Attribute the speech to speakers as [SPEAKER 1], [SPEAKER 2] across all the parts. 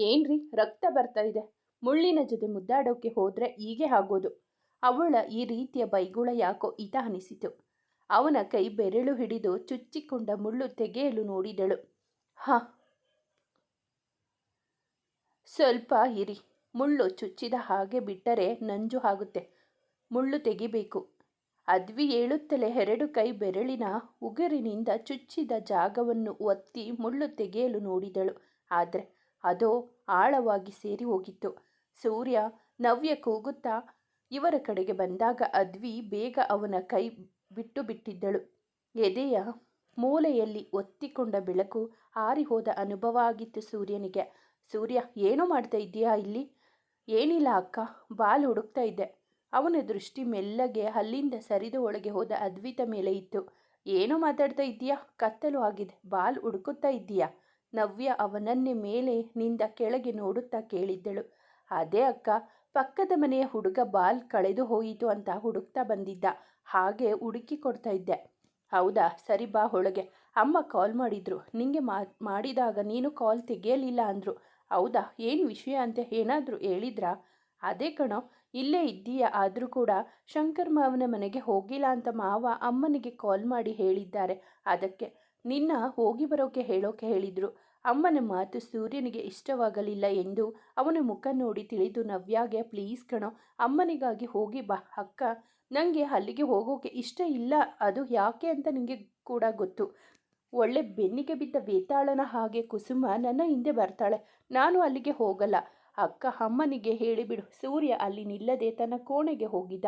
[SPEAKER 1] ಏನ್ರಿ ರಕ್ತ ಬರ್ತಾ ಇದೆ? ಮುಳ್ಳಿನ ಜೊತೆ ಮುದ್ದಾಡೋಕೆ ಹೋದ್ರೆ ಹೀಗೆ ಆಗೋದು. ಅವಳ ಈ ರೀತಿಯ ಬೈಗುಳ ಯಾಕೋ ಹಿತ ಅನಿಸಿತು. ಅವನ ಕೈ ಬೆರಳು ಹಿಡಿದು ಚುಚ್ಚಿಕೊಂಡ ಮುಳ್ಳು ತೆಗೆಯಲು ನೋಡಿದಳು. ಹ. ಸ್ವಲ್ಪ ಇರಿ. ಮುಳ್ಳು ಚುಚ್ಚಿದ ಹಾಗೆ ಬಿಟ್ಟರೆ ನಂಜು ಆಗುತ್ತೆ. ಮುಳ್ಳು ತೆಗಿಬೇಕು. ಅದ್ವಿ ಹೇಳುತ್ತಲೇ ಎರಡು ಕೈ ಬೆರಳಿನ ಉಗುರಿನಿಂದ ಚುಚ್ಚಿದ ಜಾಗವನ್ನು ಒತ್ತಿ ಮುಳ್ಳು ತೆಗೆಯಲು ನೋಡಿದಳು. ಆದರೆ ಅದೋ ಆಳವಾಗಿ ಸೇರಿ ಹೋಗಿತ್ತು. ಸೂರ್ಯ ನವ್ಯ ಕೂಗುತ್ತಾ ಇವರ ಕಡೆಗೆ ಬಂದಾಗ ಅದ್ವಿ ಬೇಗ ಅವನ ಕೈ ಬಿಟ್ಟು ಬಿಟ್ಟಿದ್ದಳು. ಎದೆಯ ಮೂಲೆಯಲ್ಲಿ ಒತ್ತಿಕೊಂಡ ಬೆಳಕು ಆರಿಹೋದ ಅನುಭವ ಆಗಿತ್ತು ಸೂರ್ಯನಿಗೆ. ಸೂರ್ಯ, ಏನೋ ಮಾಡ್ತಾ ಇದ್ದೀಯಾ ಇಲ್ಲಿ? ಏನಿಲ್ಲ ಅಕ್ಕ, ಬಾಲ್ ಹುಡುಕ್ತಾ ಇದ್ದೆ. ಅವನ ದೃಷ್ಟಿ ಮೆಲ್ಲಗೆ ಅಲ್ಲಿಂದ ಸರಿದು ಒಳಗೆ ಹೋದ ಅದ್ವಿತ ಮೇಲೆ ಇತ್ತು. ಏನೋ ಮಾತಾಡ್ತಾ ಇದ್ದೀಯಾ? ಕತ್ತಲು ಆಗಿದೆ. ಬಾಲ್ ಹುಡುಕುತ್ತಾ ಇದ್ದೀಯಾ? ನವ್ಯ ಅವನನ್ನೇ ಮೇಲೆ ನಿಂದ ಕೆಳಗೆ ನೋಡುತ್ತಾ ಕೇಳಿದ್ದಳು. ಅದೇ ಅಕ್ಕ, ಪಕ್ಕದ ಮನೆಯ ಹುಡುಗ ಬಾಲ್ ಕಳೆದು ಹೋಯಿತು ಅಂತ ಹುಡುಕ್ತಾ ಬಂದಿದ್ದ. ಹಾಗೆ ಹುಡುಕಿ ಕೊಡ್ತಾ ಇದ್ದೆ. ಹೌದಾ? ಸರಿ ಬಾ ಒಳಗೆ ಅಮ್ಮ ಕಾಲ್ ಮಾಡಿದ್ರು. ನಿಂಗೆ ಮಾಡಿದಾಗ ನೀನು ಕಾಲ್ ತೆಗೆಯಲಿಲ್ಲ ಅಂದರು. ಹೌದಾ? ಏನು ವಿಷಯ ಅಂತ? ಏನಾದರೂ ಹೇಳಿದ್ರಾ? ಅದೇ ಕಣೋ. ಇಲ್ಲೇ ಇದ್ದೀಯಾ? ಆದರೂ ಕೂಡ ಶಂಕರ್ ಮಾವನ ಮನೆಗೆ ಹೋಗಿಲ್ಲ ಅಂತ ಮಾವ ಅಮ್ಮನಿಗೆ ಕಾಲ್ ಮಾಡಿ ಹೇಳಿದ್ದಾರೆ. ಅದಕ್ಕೆ ನಿನ್ನ ಹೋಗಿ ಬರೋಕೆ ಹೇಳೋಕೆ ಹೇಳಿದರು. ಅಮ್ಮನ ಮಾತು ಸೂರ್ಯನಿಗೆ ಇಷ್ಟವಾಗಲಿಲ್ಲ ಎಂದು ಅವನ ಮುಖ ನೋಡಿ ತಿಳಿದು ನವ್ಯಾಗೆ, ಪ್ಲೀಸ್ ಕಣೋ, ಅಮ್ಮನಿಗಾಗಿ ಹೋಗಿ ಬಾ ಅಕ್ಕ. ನನಗೆ ಅಲ್ಲಿಗೆ ಹೋಗೋಕೆ ಇಷ್ಟ ಇಲ್ಲ. ಅದು ಯಾಕೆ ಅಂತ ನಿಮಗೆ ಕೂಡ ಗೊತ್ತು. ಒಳ್ಳೆ ಬೆನ್ನಿಗೆ ಬಿದ್ದ ವೇತಾಳನ ಹಾಗೆ ಕುಸುಮ ನನ್ನ ಹಿಂದೆ ಬರ್ತಾಳೆ. ನಾನು ಅಲ್ಲಿಗೆ ಹೋಗಲ್ಲ. ಅಕ್ಕ, ಅಮ್ಮನಿಗೆ ಹೇಳಿಬಿಡು ಸೂರ್ಯ ಅಲ್ಲಿ ನಿಲ್ಲದೆ ತನ್ನ ಕೋಣೆಗೆ ಹೋಗಿದ್ದ.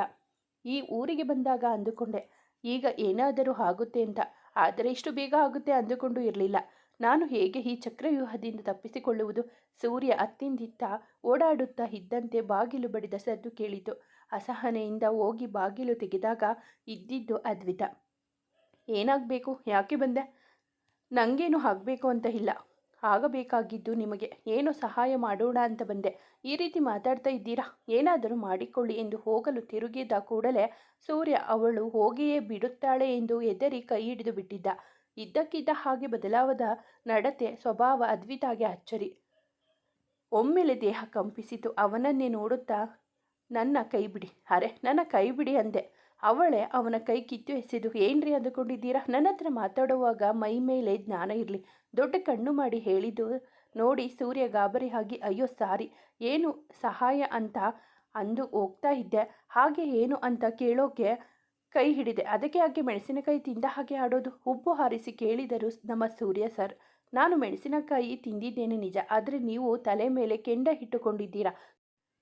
[SPEAKER 1] ಈ ಊರಿಗೆ ಬಂದಾಗ ಅಂದುಕೊಂಡೆ. ಈಗ ಏನಾದರೂ ಆಗುತ್ತೆ ಅಂತ. ಆದರೆ ಇಷ್ಟು ಬೇಗ ಆಗುತ್ತೆ ಅಂದುಕೊಂಡು ಇರಲಿಲ್ಲ. ನಾನು ಹೇಗೆ ಈ ಚಕ್ರವ್ಯೂಹದಿಂದ ತಪ್ಪಿಸಿಕೊಳ್ಳುವುದು? ಸೂರ್ಯ ಅತ್ತಿಂದಿತ್ತ ಓಡಾಡುತ್ತಾ ಇದ್ದಂತೆ ಬಾಗಿಲು ಬಡಿದ ಸದ್ದು ಕೇಳಿತು. ಅಸಹನೆಯಿಂದ ಹೋಗಿ ಬಾಗಿಲು ತೆಗೆದಾಗ ಇದ್ದಿದ್ದು ಅದ್ವಿತ. ಏನಾಗಬೇಕು? ಯಾಕೆ ಬಂದೆ? ನನಗೇನು ಆಗಬೇಕು ಅಂತ ಇಲ್ಲ. ಆಗಬೇಕಾಗಿದ್ದು ನಿಮಗೆ ಏನು ಸಹಾಯ ಮಾಡೋಣ ಅಂತ ಬಂದೆ. ಈ ರೀತಿ ಮಾತಾಡ್ತಾ ಇದ್ದೀರಾ? ಏನಾದರೂ ಮಾಡಿಕೊಳ್ಳಿ ಎಂದು ಹೋಗಲು ತಿರುಗಿದ ಕೂಡಲೇ ಸೂರ್ಯ ಅವಳು ಹೋಗಿಯೇ ಬಿಡುತ್ತಾಳೆ ಎಂದು ಎದರಿ ಕೈ ಹಿಡಿದು ಬಿಟ್ಟಿದ್ದ. ಇದ್ದಕ್ಕಿದ್ದ ಹಾಗೆ ಬದಲಾವದ ನಡತೆ ಸ್ವಭಾವ ಅದ್ವಿತಾಗೆ ಅಚ್ಚರಿ. ಒಮ್ಮೆಲೆ ದೇಹ ಕಂಪಿಸಿತು. ಅವನನ್ನೇ ನೋಡುತ್ತಾ ನನ್ನ ಕೈ ಬಿಡಿ. ಅರೆ, ನನ್ನ ಕೈ ಬಿಡಿ ಅಂದೆ. ಅವಳೇ ಅವನ ಕೈ ಕಿತ್ತು ಎಸೆದು, ಏನ್ರಿ ಅಂದುಕೊಂಡಿದ್ದೀರಾ? ನನ್ನ ಹತ್ರ ಮಾತಾಡುವಾಗ ಮೈ ಮೇಲೆ ಜ್ಞಾನ ಇರಲಿ. ದೊಡ್ಡ ಕಣ್ಣು ಮಾಡಿ ಹೇಳಿದ್ದು ನೋಡಿ ಸೂರ್ಯ ಗಾಬರಿ ಆಗಿ, ಅಯ್ಯೋ ಸಾರಿ, ಏನು ಸಹಾಯ ಅಂತ ಅಂದು ಹೋಗ್ತಾ ಇದ್ದೆ. ಹಾಗೆ ಏನು ಅಂತ ಕೇಳೋಕೆ ಕೈ ಹಿಡಿದೆ. ಅದಕ್ಕೆ ಹಾಗೆ ಮೆಣಸಿನಕಾಯಿ ತಿಂದ ಹಾಗೆ ಆಡೋದು? ಉಪ್ಪು ಹಾರಿಸಿ ಕೇಳಿದರು ನಮ್ಮ ಸೂರ್ಯ ಸರ್. ನಾನು ಮೆಣಸಿನಕಾಯಿ ತಿಂದಿದ್ದೇನೆ ನಿಜ. ಆದರೆ ನೀವು ತಲೆ ಮೇಲೆ ಕೆಂಡ ಇಟ್ಟುಕೊಂಡಿದ್ದೀರಾ.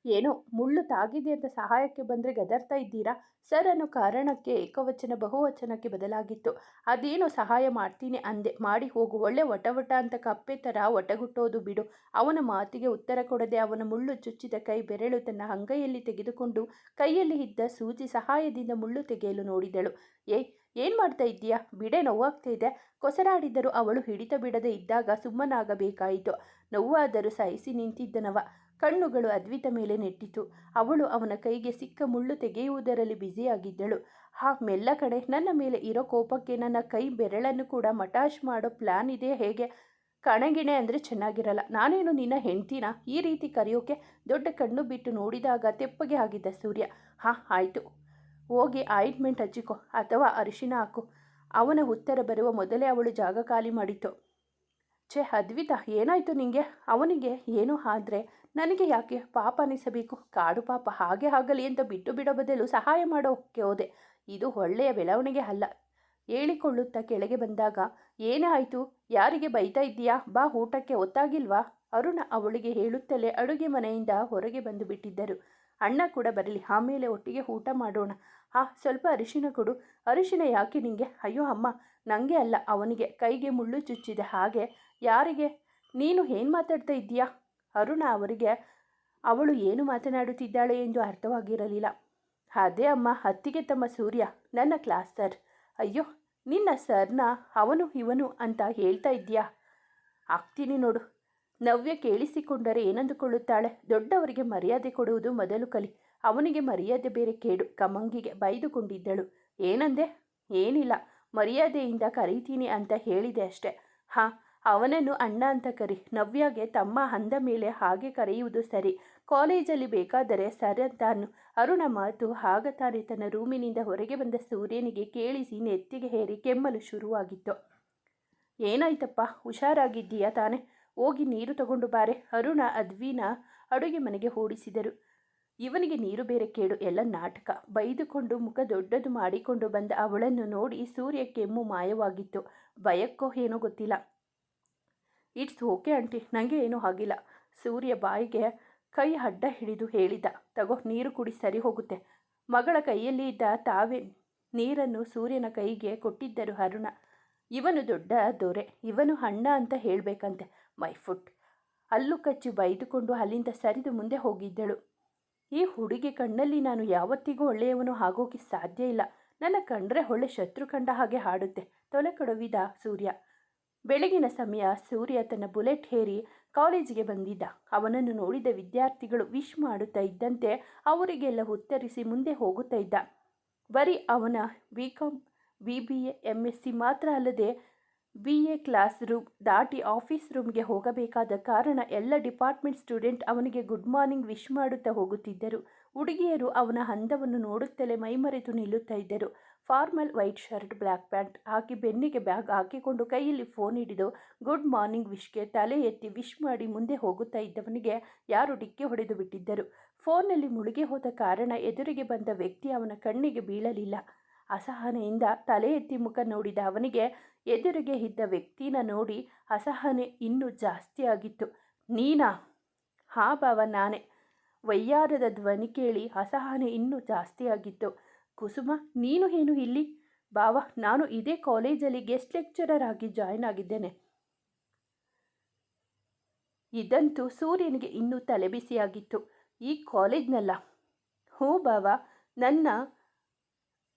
[SPEAKER 1] ಏನೋ, ಮುಳ್ಳು ತಾಗಿದೆ ಅಂತ ಸಹಾಯಕ್ಕೆ ಬಂದರೆ ಗದರ್ತಾ ಇದ್ದೀರಾ? ಸರ್ ಅನ್ನೋ ಕಾರಣಕ್ಕೆ ಏಕವಚನ, ಬಹುವಚನಕ್ಕೆ ಬದಲಾಗಿತ್ತು. ಅದೇನೋ ಸಹಾಯ ಮಾಡ್ತೀನಿ ಅಂದೆ. ಮಾಡಿ ಹೋಗು. ಒಳ್ಳೆ ವಟ ಅಂತ ಕಪ್ಪೆ ಥರ ಒಟಗುಟ್ಟೋದು ಬಿಡು. ಅವನ ಮಾತಿಗೆ ಉತ್ತರ ಕೊಡದೆ ಅವನ ಮುಳ್ಳು ಚುಚ್ಚಿದ ಕೈ ಬೆರಳು ತನ್ನ ಅಂಗೈಯಲ್ಲಿ ತೆಗೆದುಕೊಂಡು ಕೈಯಲ್ಲಿ ಇದ್ದ ಸೂಜಿ ಸಹಾಯದಿಂದ ಮುಳ್ಳು ತೆಗೆಯಲು ನೋಡಿದಳು. ಏಯ್ ಏನು ಮಾಡ್ತಾ ಇದ್ದೀಯಾ? ಬಿಡೆ ನೋವಾಗ್ತಾ ಇದೆ. ಕೊಸರಾಡಿದರೂ ಅವಳು ಹಿಡಿತ ಬಿಡದೆ ಇದ್ದಾಗ ಸುಮ್ಮನಾಗಬೇಕಾಯಿತು. ನೋವಾದರೂ ಸಹಿಸಿ ನಿಂತಿದ್ದನವ. ಕಣ್ಣುಗಳು ಅದ್ವಿತ ಮೇಲೆ ನೆಟ್ಟಿತು. ಅವಳು ಅವನ ಕೈಗೆ ಸಿಕ್ಕ ಮುಳ್ಳು ತೆಗೆಯುವುದರಲ್ಲಿ ಬ್ಯುಸಿಯಾಗಿದ್ದಳು. ಹಾ, ಮೆಲ್ಲ ಕಡೆ ನನ್ನ ಮೇಲೆ ಇರೋ ಕೋಪಕ್ಕೆ ನನ್ನ ಕೈ ಬೆರಳನ್ನು ಕೂಡ ಮಟಾಶ್ ಮಾಡೋ ಪ್ಲ್ಯಾನ್ ಇದೆ ಹೇಗೆ? ಕಣಗಿಣೆ ಅಂದರೆ ಚೆನ್ನಾಗಿರಲ್ಲ. ನಾನೇನು ನಿನ್ನ ಹೆಂಡ್ತಿನ? ಈ ರೀತಿ ಕರೆಯೋಕೆ ದೊಡ್ಡ ಕಣ್ಣು ಬಿಟ್ಟು ನೋಡಿದಾಗ ತೆಪ್ಪಗೆ ಆಗಿದ್ದ ಸೂರ್ಯ. ಹಾಂ, ಆಯಿತು. ಹೋಗಿ ಆಯಿಂಟ್ಮೆಂಟ್ ಹಚ್ಚಿಕೊ ಅಥವಾ ಅರಿಶಿನ ಹಾಕು. ಅವನ ಉತ್ತರ ಬರುವ ಮೊದಲೇ ಅವಳು ಜಾಗ ಖಾಲಿ ಮಾಡಿತ್ತು. ಛೇ, ಅದ್ವಿತ, ಏನಾಯಿತು ನಿಂಗೆ? ಅವನಿಗೆ ಏನು ಆದರೆ ನನಗೆ ಯಾಕೆ ಪಾಪ ಅನಿಸಬೇಕು? ಕಾಡು ಪಾಪ ಹಾಗೆ ಆಗಲಿ ಅಂತ ಬಿಟ್ಟು ಬಿಡೋ ಬದಲು ಸಹಾಯ ಮಾಡೋಕ್ಕೆ ಹೋದೆ. ಇದು ಒಳ್ಳೆಯ ಬೆಳವಣಿಗೆ ಅಲ್ಲ. ಹೇಳಿಕೊಳ್ಳುತ್ತಾ ಕೆಳಗೆ ಬಂದಾಗ, ಏನೇ ಆಯಿತು? ಯಾರಿಗೆ ಬೈತಾ ಇದ್ದೀಯಾ? ಬಾ, ಊಟಕ್ಕೆ ಒತ್ತಾಗಿಲ್ವಾ? ಅರುಣ ಅವಳಿಗೆ ಹೇಳುತ್ತಲೇ ಅಡುಗೆ ಮನೆಯಿಂದ ಹೊರಗೆ ಬಂದು ಬಿಟ್ಟಿದ್ದರು. ಅಣ್ಣ ಕೂಡ ಬರಲಿ ಆಮೇಲೆ ಒಟ್ಟಿಗೆ ಊಟ ಮಾಡೋಣ. ಹಾ ಸ್ವಲ್ಪ ಅರಿಶಿನ ಕೊಡು. ಅರಿಶಿನ ಯಾಕೆ ನಿಂಗೆ? ಅಯ್ಯೋ, ಅಮ್ಮ ನನಗೆ ಅಲ್ಲ, ಅವನಿಗೆ ಕೈಗೆ ಮುಳ್ಳು ಚುಚ್ಚಿದೆ ಹಾಗೆ ಯಾರಿಗೆ? ನೀನು ಏನು ಮಾತಾಡ್ತಾ ಇದ್ದೀಯಾ? ಅರುಣ ಅವರಿಗೆ, ಅವಳು ಏನು ಮಾತನಾಡುತ್ತಿದ್ದಾಳೆ ಎಂದು ಅರ್ಥವಾಗಿರಲಿಲ್ಲ. ಅದೇ ಅಮ್ಮ ಹತ್ತಿಗೆ ತಮ್ಮ ಸೂರ್ಯ, ನನ್ನ ಕ್ಲಾಸ್ ಸರ್. ಅಯ್ಯೋ, ನಿನ್ನ ಸರ್ನ ಅವನು ಇವನು ಅಂತ ಹೇಳ್ತಾ ಇದ್ದೀಯಾ? ಆಗ್ತೀನಿ ನೋಡು. ನವ್ಯ ಕೇಳಿಸಿಕೊಂಡರೆ ಏನಂದುಕೊಳ್ಳುತ್ತಾಳೆ? ದೊಡ್ಡವರಿಗೆ ಮರ್ಯಾದೆ ಕೊಡುವುದು ಮೊದಲು ಕಲಿ. ಅವನಿಗೆ ಮರ್ಯಾದೆ ಬೇರೆ ಕೇಡು. ಕಮಂಗಿಗೆ ಬೈದುಕೊಂಡಿದ್ದಳು. ಏನಂದೆ? ಏನಿಲ್ಲ. ಮರ್ಯಾದೆಯಿಂದ ಕರೀತೀನಿ ಅಂತ ಹೇಳಿದೆ ಅಷ್ಟೆ. ಹಾಂ ಅವನನ್ನು ಅಣ್ಣ ಅಂತ ಕರಿ. ನವ್ಯಾಗೆ ತಮ್ಮ ಅಂದ ಮೇಲೆ ಹಾಗೆ ಕರೆಯುವುದು ಸರಿ. ಕಾಲೇಜಲ್ಲಿ ಬೇಕಾದರೆ ಸರ್ ಅಂತಾನು. ಅರುಣ ಮಾತು ಹಾಗತಾನೆ ತಾನೇ ತನ್ನ ರೂಮಿನಿಂದ ಹೊರಗೆ ಬಂದ ಸೂರ್ಯನಿಗೆ ಕೇಳಿಸಿ ನೆತ್ತಿಗೆ ಹೇರಿ ಕೆಮ್ಮಲು ಶುರುವಾಗಿತ್ತು. ಏನಾಯ್ತಪ್ಪ, ಹುಷಾರಾಗಿದ್ದೀಯಾ ತಾನೆ? ಹೋಗಿ ನೀರು ತಗೊಂಡು ಬಾರೆ. ಅರುಣ ಅದ್ವಿನ ಅಡುಗೆ ಮನೆಗೆ ಓಡಿಸಿದರು. ಇವನಿಗೆ ನೀರು ಬೇರೆ ಕೇಡು, ಎಲ್ಲ ನಾಟಕ. ಬೈದುಕೊಂಡು ಮುಖ ದೊಡ್ಡದು ಮಾಡಿಕೊಂಡು ಬಂದ ಅವಳನ್ನು ನೋಡಿ ಸೂರ್ಯ ಕೆಮ್ಮು ಮಾಯವಾಗಿತ್ತು. ಭಯಕ್ಕೋ ಏನೋ ಗೊತ್ತಿಲ್ಲ. ಇಟ್ಸ್ ಓಕೆ ಆಂಟಿ ನನಗೆ ಏನೂ ಆಗಿಲ್ಲ ಸೂರ್ಯ ಬಾಯಿಗೆ ಕೈ ಅಡ್ಡ ಹಿಡಿದು ಹೇಳಿದ, ತಗೋ, ನೀರು ಕುಡಿ, ಸರಿ ಹೋಗುತ್ತೆ. ಮಗಳ ಕೈಯಲ್ಲಿ ಇದ್ದ ತಾವೇ ನೀರನ್ನು ಸೂರ್ಯನ ಕೈಗೆ ಕೊಟ್ಟಿದ್ದರು ಅರುಣ. ಇವನು ದೊಡ್ಡ ದೊರೆ, ಇವನು ಅಣ್ಣ ಅಂತ ಹೇಳಬೇಕಂತೆ, ಮೈ ಫುಟ್. ಅಲ್ಲು ಕಚ್ಚಿ ಬೈದುಕೊಂಡು ಅಲ್ಲಿಂದ ಸರಿದು ಮುಂದೆ ಹೋಗಿದ್ದಳು. ಈ ಹುಡುಗಿ ಕಣ್ಣಲ್ಲಿ ನಾನು ಯಾವತ್ತಿಗೂ ಒಳ್ಳೆಯವನು ಆಗೋಕೆ ಸಾಧ್ಯ ಇಲ್ಲ. ನನ್ನ ಕಂಡ್ರೆ ಒಳ್ಳೆ ಶತ್ರು ಕಂಡ ಹಾಗೆ ಹಾಡುತ್ತೆ, ತೊಲೆ ಕೊಡವಿದ ಸೂರ್ಯ. ಬೆಳಗಿನ ಸಮಯ ಸೂರ್ಯ ತನ್ನ ಬುಲೆಟ್ ಹೇರಿ ಕಾಲೇಜಿಗೆ ಬಂದಿದ್ದ. ಅವನನ್ನು ನೋಡಿದ ವಿದ್ಯಾರ್ಥಿಗಳು ವಿಶ್ ಮಾಡುತ್ತಾ ಇದ್ದಂತೆ ಅವರಿಗೆಲ್ಲ ಉತ್ತರಿಸಿ ಮುಂದೆ ಹೋಗುತ್ತಾ ಇದ್ದ. ಬರೀ ಅವನ B com B B A M S C ಮಾತ್ರ ಅಲ್ಲದೆ ಬಿ ಎ ಕ್ಲಾಸ್ ರೂಮ್ ದಾಟಿ ಆಫೀಸ್ ರೂಮ್ಗೆ ಹೋಗಬೇಕಾದ ಕಾರಣ ಎಲ್ಲ ಡಿಪಾರ್ಟ್ಮೆಂಟ್ ಸ್ಟೂಡೆಂಟ್ ಅವನಿಗೆ ಗುಡ್ ಮಾರ್ನಿಂಗ್ ವಿಶ್ ಮಾಡುತ್ತಾ ಹೋಗುತ್ತಿದ್ದರು. ಹುಡುಗಿಯರು ಅವನ ಹಂದವನ್ನು ನೋಡುತ್ತಲೇ ಮೈಮರೆತು ನಿಲ್ಲುತ್ತಾ ಇದ್ದರು. Formal white shirt black pant ಹಾಕಿ ಬೆನ್ನಿಗೆ ಬ್ಯಾಗ್ ಹಾಕಿಕೊಂಡು ಕೈಯಲ್ಲಿ ಫೋನ್ ಹಿಡಿದು, ಗುಡ್ ಮಾರ್ನಿಂಗ್ ವಿಶ್ಗೆ ತಲೆ ಎತ್ತಿ ವಿಶ್ ಮಾಡಿ ಮುಂದೆ ಹೋಗುತ್ತಾ ಇದ್ದವನಿಗೆ ಯಾರು ಡಿಕ್ಕಿ ಹೊಡೆದು ಬಿಟ್ಟಿದ್ದರು? ಫೋನ್ನಲ್ಲಿ ಮುಳುಗಿ ಹೋದ ಕಾರಣ ಎದುರಿಗೆ ಬಂದ ವ್ಯಕ್ತಿ ಅವನ ಕಣ್ಣಿಗೆ ಬೀಳಲಿಲ್ಲ. ಅಸಹನೆಯಿಂದ ತಲೆ ಎತ್ತಿ ಮುಖ ನೋಡಿದ ಅವನಿಗೆ ಎದುರಿಗೆ ಇದ್ದ ವ್ಯಕ್ತಿನ ನೋಡಿ ಅಸಹನೆ ಇನ್ನೂ ಜಾಸ್ತಿ ಆಗಿತ್ತು. ನೀನಾ? ಹಾ ಭಾವ ನಾನೇ. ವಯ್ಯಾರದ ಧ್ವನಿ ಕೇಳಿ ಅಸಹನೆ ಇನ್ನೂ ಜಾಸ್ತಿ ಆಗಿತ್ತು. ಕುಸುಮ, ನೀನು ಏನು ಇಲ್ಲಿ? ಬಾವ, ನಾನು ಇದೇ ಕಾಲೇಜಲ್ಲಿ ಗೆಸ್ಟ್ ಲೆಕ್ಚರರ್ ಆಗಿ ಜಾಯ್ನ್ ಆಗಿದ್ದೇನೆ. ಇದಂತೂ ಸೂರ್ಯನಿಗೆ ಇನ್ನೂ ತಲೆಬಿಸಿಯಾಗಿತ್ತು ಈ ಕಾಲೇಜ್ನಲ್ಲ. ಹ್ಞೂ ಬಾವ, ನನ್ನ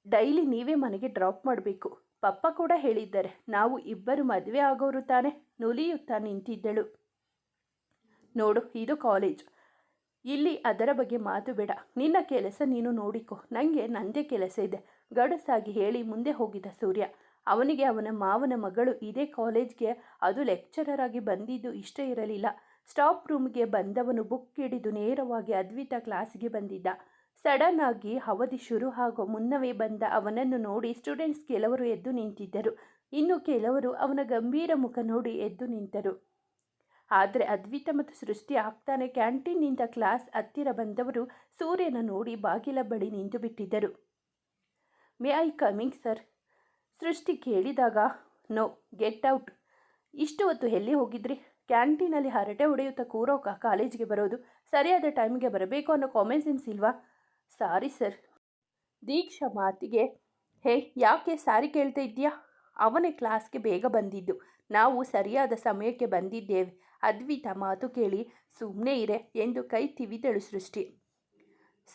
[SPEAKER 1] ಡೈಲಿ ನೀವೇ ಮನೆಗೆ ಡ್ರಾಪ್ ಮಾಡಬೇಕು. ಪಪ್ಪ ಕೂಡ ಹೇಳಿದ್ದಾರೆ, ನಾವು ಇಬ್ಬರು ಮದುವೆ ಆಗೋರು ತಾನೆ ನುಲಿಯುತ್ತಾ ನಿಂತಿದ್ದಳು. ನೋಡು, ಇದು ಕಾಲೇಜ್. ಇಲ್ಲಿ ಅದರ ಬಗ್ಗೆ ಮಾತು ಬೇಡ. ನಿನ್ನ ಕೆಲಸ ನೀನು ನೋಡಿಕೊ. ನನಗೆ ನಂದೇ ಕೆಲಸ ಇದೆ. ಗಡಸಾಗಿ ಹೇಳಿ ಮುಂದೆ ಹೋಗಿದ್ದ ಸೂರ್ಯ. ಅವನಿಗೆ ಅವನ ಮಾವನ ಮಗಳು ಇದೇ ಕಾಲೇಜ್ಗೆ ಅದು ಲೆಕ್ಚರರ್ ಆಗಿ ಬಂದಿದ್ದು ಇಷ್ಟ ಇರಲಿಲ್ಲ. ಸ್ಟಾಪ್ ರೂಮ್ಗೆ ಬಂದವನು ಬುಕ್ ಹಿಡಿದು ನೇರವಾಗಿ ಅದ್ವಿತ ಕ್ಲಾಸ್ಗೆ ಬಂದಿದ್ದ. ಸಡನ್ ಆಗಿ ಅವಧಿ ಶುರು ಆಗೋ ಮುನ್ನವೇ ಬಂದ ಅವನನ್ನು ನೋಡಿ ಸ್ಟೂಡೆಂಟ್ಸ್ ಕೆಲವರು ಎದ್ದು ನಿಂತಿದ್ದರು. ಇನ್ನು ಕೆಲವರು ಅವನ ಗಂಭೀರ ಮುಖ ನೋಡಿ ಎದ್ದು ನಿಂತರು. ಆದರೆ ಅದ್ವಿತ ಮತ್ತು ಸೃಷ್ಟಿ ಆಗ್ತಾನೆ. ಕ್ಯಾಂಟೀನ್ನಿಂದ ಕ್ಲಾಸ್ ಹತ್ತಿರ ಬಂದವರು ಸೂರ್ಯನ ನೋಡಿ ಬಾಗಿಲ ಬಳಿ ನಿಂತು ಬಿಟ್ಟಿದ್ದರು. May I coming, sir? Srishti ಕೇಳಿದಾಗ, ನೋ, ಗೆಟ್ ಔಟ್. ಇಷ್ಟು ಹೊತ್ತು ಎಲ್ಲಿ ಹೋಗಿದ್ರಿ? ಕ್ಯಾಂಟೀನಲ್ಲಿ ಹರಟೆ ಹೊಡೆಯುತ್ತಾ ಕೂರೋಕ ಕಾಲೇಜಿಗೆ ಬರೋದು ಸರಿಯಾದ ಟೈಮ್ಗೆ ಬರಬೇಕು ಅನ್ನೋ ಕಾಮನ್ ಸೆನ್ಸ್ ಇಲ್ವಾ? ಸಾರಿ, ಸರ್. ದೀಕ್ಷಾ ಮಾತಿಗೆ, ಹೇ, ಯಾಕೆ ಸಾರಿ ಕೇಳ್ತಾ ಇದ್ದೀಯಾ? ಅವನೇ ಕ್ಲಾಸ್ಗೆ ಬೇಗ ಬಂದಿದ್ದು. ನಾವು ಸರಿಯಾದ ಸಮಯಕ್ಕೆ ಬಂದಿದ್ದೇವೆ. ಅದ್ವಿತ ಮಾತು ಕೇಳಿ ಸುಮ್ಮನೆ ಇರೆ ಎಂದು ಕೈ ತಿವಿದಳು ಸೃಷ್ಟಿ.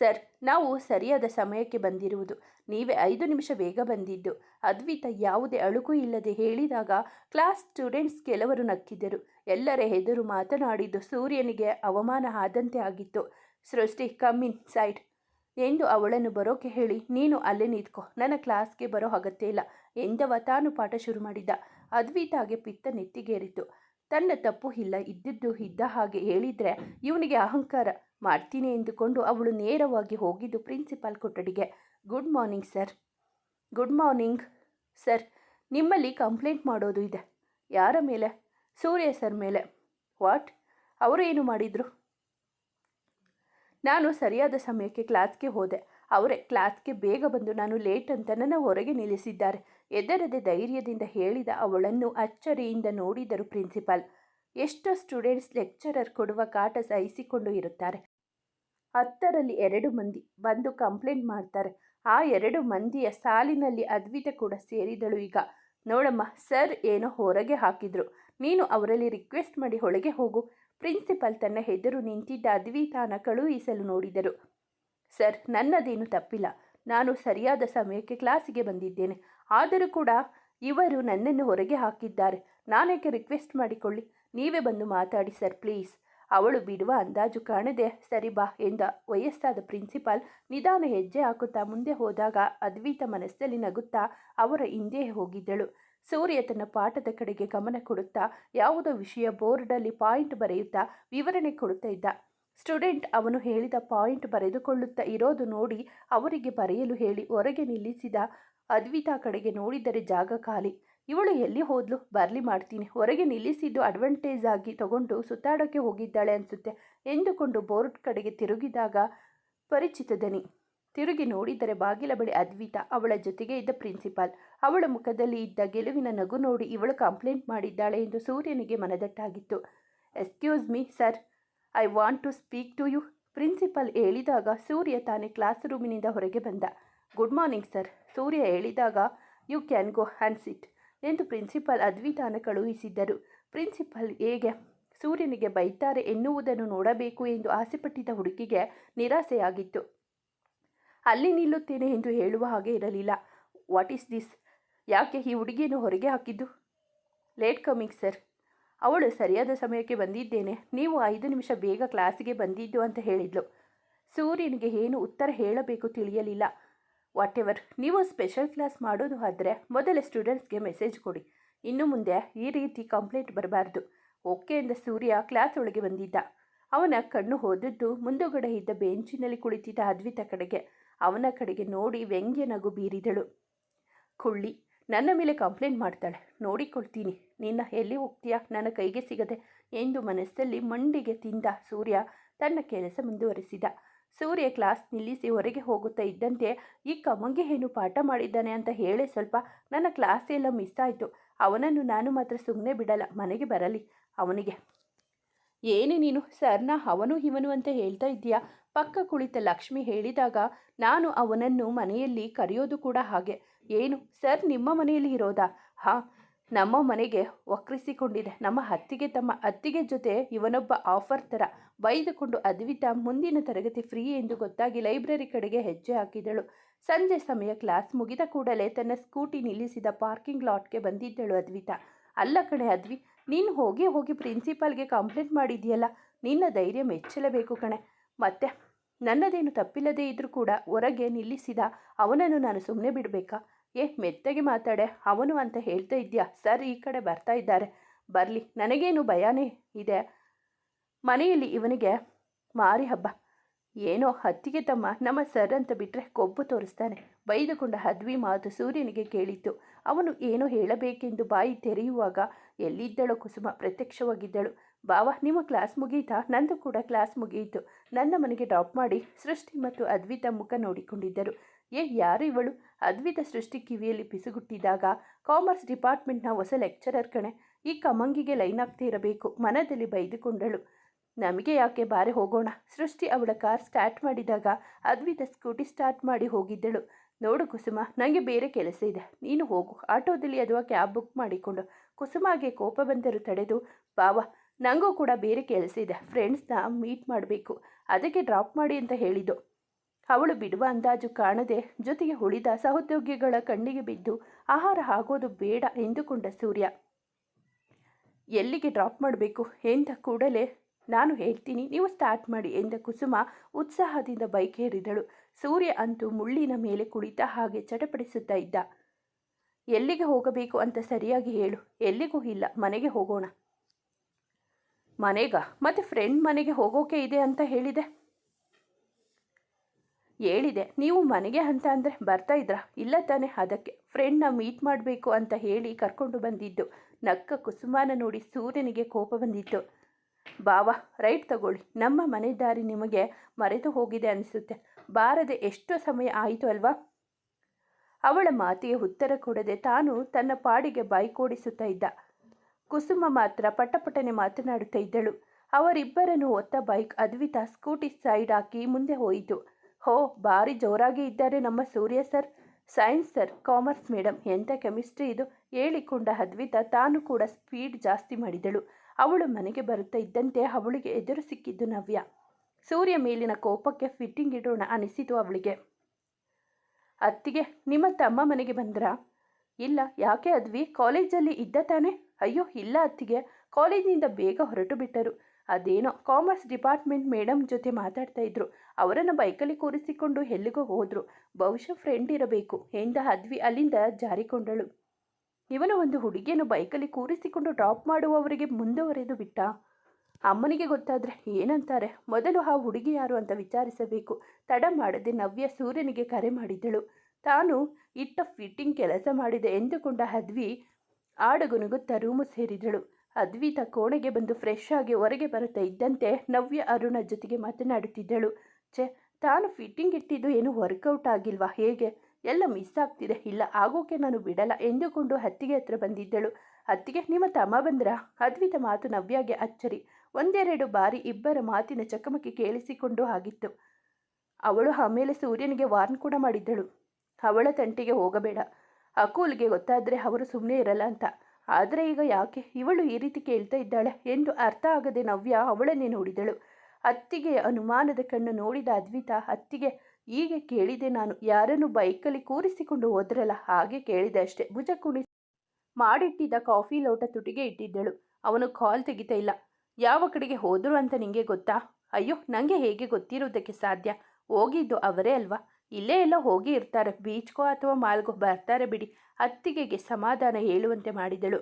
[SPEAKER 1] ಸರ್, ನಾವು ಸರಿಯಾದ ಸಮಯಕ್ಕೆ ಬಂದಿರುವುದು. ನೀವೇ ಐದು ನಿಮಿಷ ಬೇಗ ಬಂದಿದ್ದು. ಅದ್ವಿತ ಯಾವುದೇ ಅಳುಕು ಇಲ್ಲದೆ ಹೇಳಿದಾಗ ಕ್ಲಾಸ್ ಸ್ಟೂಡೆಂಟ್ಸ್ ಕೆಲವರು ನಕ್ಕಿದ್ದರು ಎಲ್ಲರ ಹೆದರು ಮಾತನಾಡಿದ್ದು ಸೂರ್ಯನಿಗೆ ಅವಮಾನ ಆದಂತೆ ಆಗಿತ್ತು. ಸೃಷ್ಟಿ ಕಮ್ಮಿನ್ ಸೈಡ್ ಎಂದು ಅವಳನ್ನು ಬರೋಕೆ ಹೇಳಿ, ನೀನು ಅಲ್ಲೇ ನಿಂತ್ಕೊ. ನನ್ನ ಕ್ಲಾಸ್ಗೆ ಬರೋ ಅಗತ್ಯ ಇಲ್ಲ ಎಂದವ ತಾನು ಪಾಠ ಶುರು ಮಾಡಿದ್ದ ಅದ್ವಿತಾಗೆ ಪಿತ್ತ ನೆತ್ತಿಗೇರಿತು. ತನ್ನ ತಪ್ಪು ಇಲ್ಲ, ಇದ್ದಿದ್ದು ಇದ್ದ ಹಾಗೆ ಹೇಳಿದರೆ ಇವನಿಗೆ ಅಹಂಕಾರ. ಮಾಡ್ತೀನಿ ಎಂದುಕೊಂಡು ಅವಳು ನೇರವಾಗಿ ಹೋಗಿದ್ದು ಪ್ರಿನ್ಸಿಪಾಲ್ ಕೊಠಡಿಗೆ. Good morning, sir. Good morning, sir. ನಿಮ್ಮಲ್ಲಿ ಕಂಪ್ಲೇಂಟ್ ಮಾಡೋದು ಇದೆ. ಯಾರ ಮೇಲೆ? ಸೂರ್ಯ ಸರ್ ಮೇಲೆ. ವಾಟ್? ಅವರು ಏನು ಮಾಡಿದರು? ನಾನು ಸರಿಯಾದ ಸಮಯಕ್ಕೆ ಕ್ಲಾಸ್ಗೆ ಹೋದೆ. ಅವರೇ ಕ್ಲಾಸ್ಗೆ ಬೇಗ ಬಂದು ನಾನು ಲೇಟ್ ಅಂತ ನನ್ನ ಹೊರಗೆ ನಿಲ್ಲಿಸಿದ್ದಾರೆ. ಎದರದೆ ಧೈರ್ಯದಿಂದ ಹೇಳಿದ ಅವಳನ್ನು ಅಚ್ಚರಿಯಿಂದ ನೋಡಿದರು ಪ್ರಿನ್ಸಿಪಾಲ್. ಎಷ್ಟೋ ಸ್ಟೂಡೆಂಟ್ಸ್ ಲೆಕ್ಚರರ್ ಕೊಡುವ ಕಾಟ ಸಹಿಸಿಕೊಂಡು ಇರುತ್ತಾರೆ. ಹತ್ತರಲ್ಲಿ ಎರಡು ಮಂದಿ ಬಂದು ಕಂಪ್ಲೇಂಟ್ ಮಾಡ್ತಾರೆ. ಆ ಎರಡು ಮಂದಿಯ ಸಾಲಿನಲ್ಲಿ ಅದ್ವಿತ ಕೂಡ ಸೇರಿದಳು ಈಗ. ನೋಡಮ್ಮ, ಸರ್ ಏನೋ ಹೊರಗೆ ಹಾಕಿದ್ರು. ನೀನು ಅವರಲ್ಲಿ ರಿಕ್ವೆಸ್ಟ್ ಮಾಡಿ ಒಳಗೆ ಹೋಗು. ಪ್ರಿನ್ಸಿಪಲ್ ತನ್ನ ಹೆದರು ನಿಂತಿದ್ದ ಅದ್ವಿತಾನ ಕಳುಹಿಸಲು ನೋಡಿದರು. ಸರ್, ನನ್ನದೇನು ತಪ್ಪಿಲ್ಲ. ನಾನು ಸರಿಯಾದ ಸಮಯಕ್ಕೆ ಕ್ಲಾಸಿಗೆ ಬಂದಿದ್ದೇನೆ. ಆದರೂ ಕೂಡ ಇವರು ನನ್ನನ್ನು ಹೊರಗೆ ಹಾಕಿದ್ದಾರೆ. ನಾನೇಕೆ ರಿಕ್ವೆಸ್ಟ್ ಮಾಡಿಕೊಳ್ಳಿ. ನೀವೇ ಬಂದು ಮಾತಾಡಿ ಸರ್ ಪ್ಲೀಸ್ ಅವಳು ಬಿಡುವ ಅಂದಾಜು ಕಾಣದೆ, ಸರಿ ಬಾ ಎಂದ. ವಯಸ್ಸಾದ ಪ್ರಿನ್ಸಿಪಾಲ್ ನಿಧಾನ ಹೆಜ್ಜೆ ಹಾಕುತ್ತಾ ಮುಂದೆ ಹೋದಾಗ ಅದ್ವಿತ ಮನಸ್ಸಲ್ಲಿ ನಗುತ್ತಾ ಅವರ ಹಿಂದೆ ಹೋಗಿದ್ದಳು. ಸೂರ್ಯ ತನ್ನ ಪಾಠದ ಕಡೆಗೆ ಗಮನ ಕೊಡುತ್ತಾ ಯಾವುದೋ ವಿಷಯ ಬೋರ್ಡಲ್ಲಿ ಪಾಯಿಂಟ್ ಬರೆಯುತ್ತಾ ವಿವರಣೆ ಕೊಡುತ್ತಾ ಇದ್ದ. ಸ್ಟೂಡೆಂಟ್ ಅವನು ಹೇಳಿದ ಪಾಯಿಂಟ್ ಬರೆದುಕೊಳ್ಳುತ್ತಾ ಇರೋದು ನೋಡಿ ಅವರಿಗೆ ಬರೆಯಲು ಹೇಳಿ ಹೊರಗೆ ನಿಲ್ಲಿಸಿದ ಅದ್ವಿತಾ ಕಡೆಗೆ ನೋಡಿದರೆ ಜಾಗ ಖಾಲಿ. ಇವಳು ಎಲ್ಲಿ ಹೋದ್ಲು? ಬರ್ಲಿ ಮಾಡ್ತೀನಿ. ಹೊರಗೆ ನಿಲ್ಲಿಸಿದ್ದು ಅಡ್ವಾಂಟೇಜ್ ಆಗಿ ತಗೊಂಡು ಸುತ್ತಾಡೋಕ್ಕೆ ಹೋಗಿದ್ದಾಳೆ ಅನಿಸುತ್ತೆ. ಎಂದುಕೊಂಡು ಬೋರ್ಡ್ ಕಡೆಗೆ ತಿರುಗಿದಾಗ, ಪರಿಚಿತ ದನಿ. ತಿರುಗಿ ನೋಡಿದರೆ ಬಾಗಿಲ ಬಳಿ ಅದ್ವಿತಾ, ಅವಳ ಜೊತೆಗೆ ಇದ್ದ ಪ್ರಿನ್ಸಿಪಾಲ್ ಅವಳ ಮುಖದಲ್ಲಿ ಇದ್ದ ಗೆಲುವಿನ ನಗು ನೋಡಿ ಇವಳು ಕಂಪ್ಲೇಂಟ್ ಮಾಡಿದ್ದಾಳೆ ಎಂದು ಸೂರ್ಯನಿಗೆ ಮನದಟ್ಟಾಗಿತ್ತು. Excuse me sir I want to speak to you principal ಹೇಳಿದಾಗ ಸೂರ್ಯ ತಾನೇ ಕ್ಲಾಸ್ ರೂಮಿನಿಂದ ಹೊರಗೆ ಬಂದ. ಗುಡ್ ಮಾರ್ನಿಂಗ್ ಸರ್ ಸೂರ್ಯ ಹೇಳಿದಾಗ you can go and sit ಎಂದು ಪ್ರಿನ್ಸಿಪಲ್ ಅದ್ವಿತಾನ ಕಳುಹಿಸಿದ್ದರು. ಪ್ರಿನ್ಸಿಪಲ್ ಹೇಗೆ? ಸೂರ್ಯನಿಗೆ ಬೈತಾರೆ ಎನ್ನುವುದನ್ನು ನೋಡಬೇಕು ಎಂದು ಆಸೆಪಟ್ಟಿದ್ದ ಹುಡುಗಿಗೆ ನಿರಾಸೆಯಾಗಿತ್ತು. ಅಲ್ಲಿ ನಿಲ್ಲುತ್ತೇನೆ ಎಂದು ಹೇಳುವ ಹಾಗೆ ಇರಲಿಲ್ಲ. ವಾಟ್ ಈಸ್ ದಿಸ್ ಯಾಕೆ ಈ ಹುಡುಗಿಯನ್ನು ಹೊರಗೆ ಹಾಕಿದ್ದು? ಲೇಟ್ ಕಮಿಂಗ್ ಸರ್ ಅವಳು ಸರಿಯಾದ ಸಮಯಕ್ಕೆ ಬಂದಿದ್ದೇನೆ. ನೀವು ಐದು ನಿಮಿಷ ಬೇಗ ಕ್ಲಾಸಿಗೆ ಬಂದಿದ್ದು ಅಂತ ಹೇಳಿದ್ಲು. ಸೂರ್ಯನಿಗೆ ಏನು ಉತ್ತರ ಹೇಳಬೇಕು ತಿಳಿಯಲಿಲ್ಲ. ವಾಟ್ ಎವರ್ ನೀವು ಸ್ಪೆಷಲ್ ಕ್ಲಾಸ್ ಮಾಡೋದು ಆದರೆ ಮೊದಲ ಸ್ಟೂಡೆಂಟ್ಸ್ಗೆ ಮೆಸೇಜ್ ಕೊಡಿ. ಇನ್ನು ಮುಂದೆ ಈ ರೀತಿ ಕಂಪ್ಲೇಂಟ್ ಬರಬಾರ್ದು. ಓಕೆ ಎಂದ ಸೂರ್ಯ ಕ್ಲಾಸ್ ಒಳಗೆ ಬಂದಿದ್ದ. ಅವನ ಕಣ್ಣು ಹೋದದ್ದು ಮುಂದುಗಡೆ ಇದ್ದ ಬೆಂಚಿನಲ್ಲಿ ಕುಳಿತಿದ್ದ ಅದ್ವಿತ ಕಡೆಗೆ. ಅವನ ಕಡೆಗೆ ನೋಡಿ ವ್ಯಂಗ್ಯ ನಗು ಬೀರಿದಳು. ಕುಳ್ಳಿ, ನನ್ನ ಮೇಲೆ ಕಂಪ್ಲೇಂಟ್ ಮಾಡ್ತಾಳೆ. ನೋಡಿಕೊಳ್ತೀನಿ. ನಿನ್ನ ಎಲ್ಲಿ ಹೋಗ್ತೀಯಾ? ನನ್ನ ಕೈಗೆ ಸಿಗದೆ. ಎಂದು ಮನಸ್ಸಲ್ಲಿ ಮಂಡಿಗೆ ತಿಂದ ಸೂರ್ಯ ತನ್ನ ಕೆಲಸ ಮುಂದುವರಿಸಿದ. ಸೂರ್ಯ ಕ್ಲಾಸ್ ನಿಲ್ಲಿಸಿ ಹೊರಗೆ ಹೋಗುತ್ತಾ ಇದ್ದಂತೆ, ಈ ಕಮಂಗೆ ಏನು ಪಾಠ ಮಾಡಿದ್ದಾನೆ? ಅಂತ ಹೇಳಿ ಸ್ವಲ್ಪ ನನ್ನ ಕ್ಲಾಸ್ ಎಲ್ಲ ಮಿಸ್ ಆಯಿತು. ಅವನನ್ನು ನಾನು ಮಾತ್ರ ಸುಮ್ಮನೆ ಬಿಡಲ್ಲ, ಮನೆಗೆ ಬರಲಿ ಅವನಿಗೆ. ಏನು ನೀನು, ಸರ್ನ ಅವನು ಇವನು ಅಂತ ಹೇಳ್ತಾ ಇದ್ದೀಯಾ? ಪಕ್ಕ ಕುಳಿತ ಲಕ್ಷ್ಮಿ ಹೇಳಿದಾಗ, ನಾನು ಅವನನ್ನು ಮನೆಯಲ್ಲಿ ಕರೆಯೋದು ಕೂಡ ಹಾಗೆ. ಏನು ಸರ್ ನಿಮ್ಮ ಮನೆಯಲ್ಲಿ ಇರೋದಾ? ಹಾಂ ನಮ್ಮ ಮನೆಗೆ ವಕ್ರಿಸಿಕೊಂಡಿದೆ. ನಮ್ಮ ಅತ್ತಿಗೆ ತಮ್ಮ ಅತ್ತಿಗೆ ಜೊತೆ ಇವನೊಬ್ಬ ಆಫರ್ ಥರ ಬೈದುಕೊಂಡು ಅದ್ವಿತಾ ಮುಂದಿನ ತರಗತಿ ಫ್ರೀ ಎಂದು ಗೊತ್ತಾಗಿ ಲೈಬ್ರರಿ ಕಡೆಗೆ ಹೆಜ್ಜೆ ಹಾಕಿದಳು. ಸಂಜೆ ಸಮಯ ಕ್ಲಾಸ್ ಮುಗಿದ ಕೂಡಲೇ ತನ್ನ ಸ್ಕೂಟಿ ನಿಲ್ಲಿಸಿದ ಪಾರ್ಕಿಂಗ್ ಲಾಟ್ಗೆ ಬಂದಿದ್ದಳು ಅದ್ವಿತಾ. ಅಲ್ಲ ಕಣೆ ಅದ್ವಿ, ನೀನು ಹೋಗಿ ಹೋಗಿ ಪ್ರಿನ್ಸಿಪಾಲ್ಗೆ ಕಂಪ್ಲೇಂಟ್ ಮಾಡಿದೆಯಲ್ಲ ನಿನ್ನ ಧೈರ್ಯ ಮೆಚ್ಚಲೇಬೇಕು ಕಣೆ. ಮತ್ತೆ ನನ್ನದೇನು ತಪ್ಪಿಲ್ಲದೇ ಇದ್ರೂ ಕೂಡ ಹೊರಗೆ ನಿಲ್ಲಿಸಿದ ಅವನನ್ನು ನಾನು ಸುಮ್ಮನೆ ಬಿಡಬೇಕಾ? ಏ ಮೆತ್ತಗೆ ಮಾತಾಡೆ. ಅವನು ಅಂತ ಹೇಳ್ತಾ ಇದೆಯಾ ಸರ್, ಈ ಕಡೆ ಬರ್ತಾ ಇದ್ದಾರೆ. ಬರಲಿ. ನನಗೇನು ಭಯನೇ ಇದೆ. ಮನೆಯಲ್ಲಿ ಇವನಿಗೆ ಮಾರಿ ಹಬ್ಬ. ಏನೋ ಹತ್ತಿಗೆ ತಮ್ಮ, ನಮ್ಮ ಸರ್ ಅಂತ ಬಿಟ್ಟರೆ ಕೊಬ್ಬು ತೋರಿಸ್ತಾನೆ. ಬೈದುಕೊಂಡ ಹದ್ವಿ ಮಾತು ಸೂರ್ಯನಿಗೆ ಕೇಳಿತ್ತು. ಅವನು ಏನೋ ಹೇಳಬೇಕೆಂದು ಬಾಯಿ ತೆರೆಯುವಾಗ ಎಲ್ಲಿದ್ದಳು ಕುಸುಮ? ಪ್ರತ್ಯಕ್ಷವಾಗಿದ್ದಳು. ಬಾವ, ನಿಮ್ಮ ಕ್ಲಾಸ್ ಮುಗಿಯಿತಾ ನಂದು ಕೂಡ ಕ್ಲಾಸ್ ಮುಗಿಯಿತು ನನ್ನ ಮನೆಗೆ ಡ್ರಾಪ್ ಮಾಡಿ ಸೃಷ್ಟಿ ಮತ್ತು ಅದ್ವಿತ ಮುಖ ನೋಡಿಕೊಂಡಿದ್ದರು. ಏ ಯಾರು ಇವಳು? ಅದ್ವಿತ ಸೃಷ್ಟಿ ಕಿವಿಯಲ್ಲಿ ಪಿಸುಗುಟ್ಟಿದಾಗ ಕಾಮರ್ಸ್ ಡಿಪಾರ್ಟ್ಮೆಂಟ್ನ ಹೊಸ ಲೆಕ್ಚರರ್ ಕಣೆ. ಈ ಕಮಂಗಿಗೆ ಲೈನ್ ಆಗ್ತಾ ಇರಬೇಕು. ಮನದಲ್ಲಿ ಬೈದುಕೊಂಡಳು. ನಮಗೆ ಯಾಕೆ ಬಾರೆ ಹೋಗೋಣ? ಸೃಷ್ಟಿ ಅವಳ ಕಾರ್ ಸ್ಟಾರ್ಟ್ ಮಾಡಿದಾಗ ಅದ್ವಿತ ಸ್ಕೂಟಿ ಸ್ಟಾರ್ಟ್ ಮಾಡಿ ಹೋಗಿದ್ದಳು. ನೋಡು ಕುಸುಮ ನನಗೆ ಬೇರೆ ಕೆಲಸ ಇದೆ. ನೀನು ಹೋಗು. ಆಟೋದಲ್ಲಿ ಅಥವಾ ಕ್ಯಾಬ್ ಬುಕ್ ಮಾಡಿಕೊಂಡು. ಕುಸುಮಾಗೆ ಕೋಪ ಬಂದರೂ ತಡೆದು, ಬಾವ ನನಗೂ ಕೂಡ ಬೇರೆ ಕೆಲಸ ಇದೆ. ಫ್ರೆಂಡ್ಸ್ನ ಮೀಟ್ ಮಾಡಬೇಕು. ಅದಕ್ಕೆ ಡ್ರಾಪ್ ಮಾಡಿ ಅಂತ ಹೇಳಿದ್ದು. ಅವಳು ಬಿಡುವ ಅಂದಾಜು ಕಾಣದೆ ಜೊತೆಗೆ ಉಳಿದ ಸಹೋದ್ಯೋಗಿಗಳ ಕಣ್ಣಿಗೆ ಬಿದ್ದು ಆಹಾರ ಆಗೋದು ಬೇಡ ಎಂದುಕೊಂಡ ಸೂರ್ಯ. ಎಲ್ಲಿಗೆ ಡ್ರಾಪ್ ಮಾಡಬೇಕು ಎಂದ ಕೂಡಲೇ, ನಾನು ಹೇಳ್ತೀನಿ, ನೀವು ಸ್ಟಾರ್ಟ್ ಮಾಡಿ ಎಂದ ಕುಸುಮ ಉತ್ಸಾಹದಿಂದ ಬೈಕ್ ಏರಿದಳು ಸೂರ್ಯ ಅಂತೂ ಮುಳ್ಳಿನ ಮೇಲೆ ಕುಳಿತ ಹಾಗೆ ಚಟಪಡಿಸುತ್ತಾ ಇದ್ದ. ಎಲ್ಲಿಗೆ ಹೋಗಬೇಕು ಅಂತ ಸರಿಯಾಗಿ ಹೇಳು, ಎಲ್ಲಿಗೂ ಇಲ್ಲ, ಮನೆಗೆ ಹೋಗೋಣ. ಮನೆಗ? ಮತ್ತೆ ಫ್ರೆಂಡ್ ಮನೆಗೆ ಹೋಗೋಕೆ ಇದೆ ಅಂತ ಹೇಳಿದೆ. ಹೇಳಿದೆ, ನೀವು ಮನೆಗೆ ಅಂತ ಅಂದರೆ ಬರ್ತಾ ಇದ್ರಾ? ಇಲ್ಲ ತಾನೇ, ಅದಕ್ಕೆ ಫ್ರೆಂಡ್ನ ಮೀಟ್ ಮಾಡಬೇಕು ಅಂತ ಹೇಳಿ ಕರ್ಕೊಂಡು ಬಂದಿದ್ದು. ನಕ್ಕ ಕುಸುಮಾನ ನೋಡಿ ಸೂರ್ಯನಿಗೆ ಕೋಪ ಬಂದಿತ್ತು. ಬಾವ ರೈಟ್ ತಗೊಳ್ಳಿ. ನಮ್ಮ ಮನೆ ದಾರಿ ನಿಮಗೆ ಮರೆತು ಹೋಗಿದೆ ಅನಿಸುತ್ತೆ. ಬಾರದೆ ಎಷ್ಟು ಸಮಯ ಆಯಿತು ಅಲ್ವಾ? ಅವಳ ಮಾತಿಗೆ ಉತ್ತರ ಕೊಡದೆ ತಾನು ತನ್ನ ಪಾಡಿಗೆ ಬೈಕೋಡಿಸುತ್ತಾ ಇದ್ದ. ಕುಸುಮ ಮಾತ್ರ ಪಟಪಟನೆ ಮಾತನಾಡುತ್ತಾ ಇದ್ದಳು. ಅವರಿಬ್ಬರನ್ನು ಒತ್ತ ಬೈಕ್ ಅದ್ವಿತಾ ಸ್ಕೂಟಿ ಸೈಡ್ ಹಾಕಿ ಮುಂದೆ ಹೋಯಿತು. ಹೋ, ಭಾರಿ ಜೋರಾಗಿ ಇದ್ದಾರೆ ನಮ್ಮ Surya sir. Science sir, commerce madam ಎಂಥ ಕೆಮಿಸ್ಟ್ರಿ ಇದು? ಹೇಳಿಕೊಂಡ ಅದ್ವಿತಾ, ತಾನು ಕೂಡ ಸ್ಪೀಡ್ ಜಾಸ್ತಿ ಮಾಡಿದಳು. ಅವಳು ಮನೆಗೆ ಬರುತ್ತಾ ಇದ್ದಂತೆ ಅವಳಿಗೆ ಎದುರು ಸಿಕ್ಕಿದ್ದು ನವ್ಯ. ಸೂರ್ಯ ಮೇಲಿನ ಕೋಪಕ್ಕೆ ಫಿಟ್ಟಿಂಗ್ ಇಡೋಣ ಅನಿಸಿತು ಅವಳಿಗೆ. ಅತ್ತಿಗೆ, ನಿಮ್ಮ ತಮ್ಮ ಮನೆಗೆ ಬಂದ್ರಾ? ಇಲ್ಲ, ಯಾಕೆ ಅದ್ವಿ? ಕಾಲೇಜಲ್ಲಿ ಇದ್ದ ತಾನೆ? ಅಯ್ಯೋ, ಇಲ್ಲ ಅತ್ತಿಗೆ. ಕಾಲೇಜಿನಿಂದ ಬೇಗ ಹೊರಟು ಬಿಟ್ಟರು. ಅದೇನೋ ಕಾಮರ್ಸ್ ಡಿಪಾರ್ಟ್ಮೆಂಟ್ ಮೇಡಮ್ ಜೊತೆ ಮಾತಾಡ್ತಾ ಇದ್ರು. ಅವರನ್ನು ಬೈಕಲ್ಲಿ ಕೂರಿಸಿಕೊಂಡು ಎಲ್ಲಿಗೋ ಹೋದರು. ಬಹುಶಃ ಫ್ರೆಂಡ್ ಇರಬೇಕು. ಎಂದ ಅದ್ವಿ ಅಲ್ಲಿಂದ ಜಾರಿಕೊಂಡಳು. ಇವನು ಒಂದು ಹುಡುಗಿಯನ್ನು ಬೈಕಲ್ಲಿ ಕೂರಿಸಿಕೊಂಡು ಡ್ರಾಪ್ ಮಾಡುವವರಿಗೆ ಮುಂದುವರೆದು ಬಿಟ್ಟ. ಅಮ್ಮನಿಗೆ ಗೊತ್ತಾದರೆ ಏನಂತಾರೆ? ಮೊದಲು ಆ ಹುಡುಗಿ ಯಾರು ಅಂತ ವಿಚಾರಿಸಬೇಕು. ತಡ ಮಾಡದೆ ನವ್ಯ ಸೂರ್ಯನಿಗೆ ಕರೆ ಮಾಡಿದ್ದಳು ತಾನು ಇಟ್ಟ ಫಿಟ್ಟಿಂಗ್ ಕೆಲಸ ಮಾಡಿದೆ ಎಂದುಕೊಂಡ ಹದ್ವಿ ಆಡುಗುನುಗುತ್ತಾ ರೂಮು ಸೇರಿದಳು. ಅದ್ವಿತ ಕೋಣೆಗೆ ಬಂದು ಫ್ರೆಶ್ ಆಗಿ ಹೊರಗೆ ಬರುತ್ತಾ ಇದ್ದಂತೆ ನವ್ಯ ಅರುಣ ಜೊತೆಗೆ ಮಾತನಾಡುತ್ತಿದ್ದಳು. ಛೆ, ತಾನು ಫಿಟ್ಟಿಂಗ್ ಇಟ್ಟಿದ್ದು ಏನು ವರ್ಕೌಟ್ ಆಗಿಲ್ವಾ? ಹೇಗೆ? ಎಲ್ಲ ಮಿಸ್ ಆಗ್ತಿದೆ. ಇಲ್ಲ, ಆಗೋಕೆ ನಾನು ಬಿಡಲ್ಲ ಎಂದುಕೊಂಡು ಹತ್ತಿಗೆ ಹತ್ರ ಬಂದಿದ್ದಳು. ಅತ್ತಿಗೆ ನಿಮ್ಮ ತಮ್ಮ ಬಂದ್ರ? ಅದ್ವಿತ ಮಾತು ನವ್ಯಾಗೆ ಅಚ್ಚರಿ. ಒಂದೆರಡು ಬಾರಿ ಇಬ್ಬರ ಮಾತಿನ ಚಕಮಕಿ ಕೇಳಿಸಿಕೊಂಡು ಆಗಿತ್ತು. ಅವಳು ಆಮೇಲೆ ಸೂರ್ಯನಿಗೆ ವಾರ್ನ್ ಕೂಡ ಮಾಡಿದ್ದಳು. ಅವಳ ತಂಟಿಗೆ ಹೋಗಬೇಡ. ಅಕೂಲ್ಗೆ ಗೊತ್ತಾದರೆ ಅವರು ಸುಮ್ಮನೆ ಇರಲ್ಲ ಅಂತ. ಆದರೆ ಈಗ ಯಾಕೆ? ಇವಳು ಈ ರೀತಿ ಕೇಳ್ತಾ ಇದ್ದಾಳೆ ಎಂದು ಅರ್ಥ ಆಗದೆ ನವ್ಯ ಅವಳನ್ನೇ ನೋಡಿದಳು. ಅತ್ತಿಗೆಯ ಅನುಮಾನದ ಕಣ್ಣು ನೋಡಿದ ಅದ್ವಿತ, ಅತ್ತಿಗೆ, ಹೀಗೆ ಕೇಳಿದೆ ನಾನು. ಯಾರನ್ನು ಬೈಕಲ್ಲಿ ಕೂರಿಸಿಕೊಂಡು ಹೋದ್ರಲ್ಲ, ಹಾಗೆ ಕೇಳಿದೆ ಅಷ್ಟೇ. ಭುಜ ಕುಣಿಸಿ ಮಾಡಿಟ್ಟಿದ್ದ ಕಾಫಿ ಲೋಟ ತುಟಿಗೆ ಇಟ್ಟಿದ್ದಳು. ಅವನು ಕಾಲ್ ತೆಗಿತಾ, ಇಲ್ಲ, ಯಾವ ಕಡೆಗೆ ಹೋದರು ಅಂತ ನಿಂಗೆ ಗೊತ್ತಾ? ಅಯ್ಯೋ ನನಗೆ ಹೇಗೆ ಗೊತ್ತಿರೋದಕ್ಕೆ ಸಾಧ್ಯ? ಹೋಗಿದ್ದು ಅವರೇ ಅಲ್ವಾ? ಇಲ್ಲೇ ಎಲ್ಲ ಹೋಗಿ ಇರ್ತಾರೆ. ಬೀಚ್ಗೋ ಅಥವಾ ಮಾಲ್ಗೋ, ಬರ್ತಾರೆ ಬಿಡಿ. ಅತ್ತಿಗೆಗೆ ಸಮಾಧಾನ ಹೇಳುವಂತೆ ಮಾಡಿದಳು.